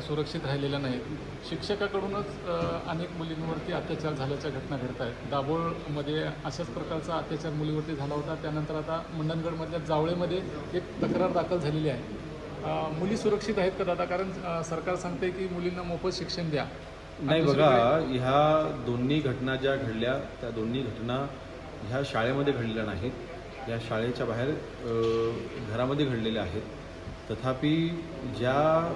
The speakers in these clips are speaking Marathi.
सुरक्षित राहिलेल्या नाहीत. शिक्षकाकडूनच अनेक मुलींवरती अत्याचार झाल्याच्या घटना घडत आहेत. दाभोळमध्ये अशाच प्रकारचा अत्याचार मुलीवरती झाला होता. त्यानंतर आता मंडणगडमधल्या जावळेमध्ये एक तक्रार दाखल झालेली आहे. मुली सुरक्षित आहेत का दादा? कारण सरकार सांगते की मुलींना मोफत शिक्षण द्या. नाही बघा ह्या दोन्ही घटना ज्या घडल्या त्या दोन्ही घटना ह्या शाळेमध्ये घडलेल्या नाहीत. या शाळेच्या बाहेर घरामध्ये घडलेल्या आहेत. तथापि ज्या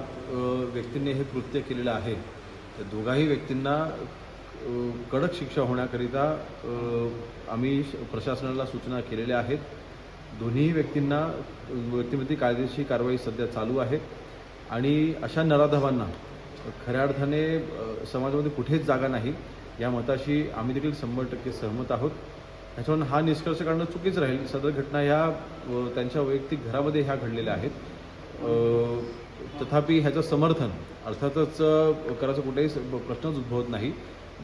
व्यक्तीने हे कृत्य केलेलं आहे त्या दोघाही व्यक्तींना कडक शिक्षा होण्याकरिता आम्ही श- प्रशासनाला सूचना केलेल्या आहेत. दोन्ही व्यक्तींना अ, कायदेशीर कारवाई सध्या चालू आहे. आणि अशा नराधवांना खऱ्या अर्थाने समाजामध्ये कुठेच जागा नाही या मताशी आम्ही देखील शंभर टक्के सहमत आहोत. ह्याच्यावरून हा निष्कर्ष काढणं चुकीच राहील. सदर घटना ह्या त्यांच्या वैयक्तिक घरामध्ये ह्या घडलेल्या आहेत. तथापि ह्याचं समर्थन अर्थातच करायचं कुठेही स- प्रश्नच उद्भवत नाही.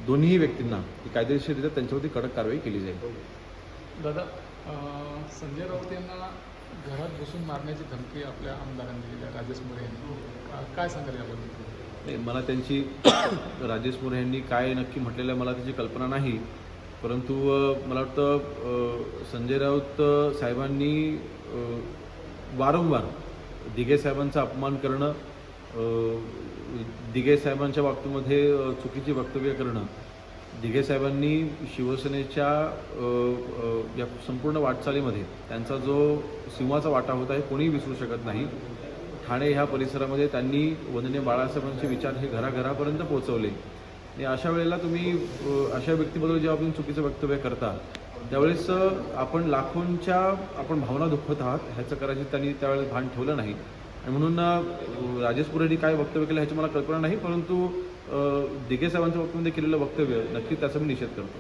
दोन्ही व्यक्तींना कायदेशीररित्या त्यांच्यावरती कडक कारवाई केली जाईल. दादा संजय राऊत यांना घरात बसून मारण्याची धमकी आपल्या आमदारांनी दिली आहे राजेश मोरे यांनी. काय सांगाल याबद्दल? नाही, मला त्यांची राजेश मोरे यांनी काय नक्की म्हटलेलं आहे मला त्याची कल्पना नाही. परंतु मला वाटतं संजय राऊत साहेबांनी वारंवार दिघे साहेबांचा अपमान करणं अ, दिघे साहेबांच्या बाबतीमध्ये चुकीची वक्तव्य करणं दिघे साहेबांनी शिवसेनेच्या या संपूर्ण वाटचालीमध्ये त्यांचा जो सिंहाचा वाटा होता हे कोणीही विसरू शकत नाही. ठाणे ह्या परिसरामध्ये त्यांनी वंदनीय बाळासाहेबांचे विचार हे घराघरापर्यंत पोहोचवले. आणि अशा वेळेला तुम्ही अशा व्यक्तीबद्दल जेव्हा आपण चुकीचं वक्तव्य करता त्यावेळेस आपण लाखोंच्या आपण भावना दुखवत आहात ह्याचं करायचं त्यांनी त्यावेळेस भान ठेवलं नाही. आणि म्हणून राजेश पुरेंनी काय वक्तव्य केलं ह्याची मला कल्पना नाही परंतु दिगे दिघे साहेबांच्या वक्तव्यामध्ये केलेलं वक्तव्य नक्की त्याचा मी निषेध करतो.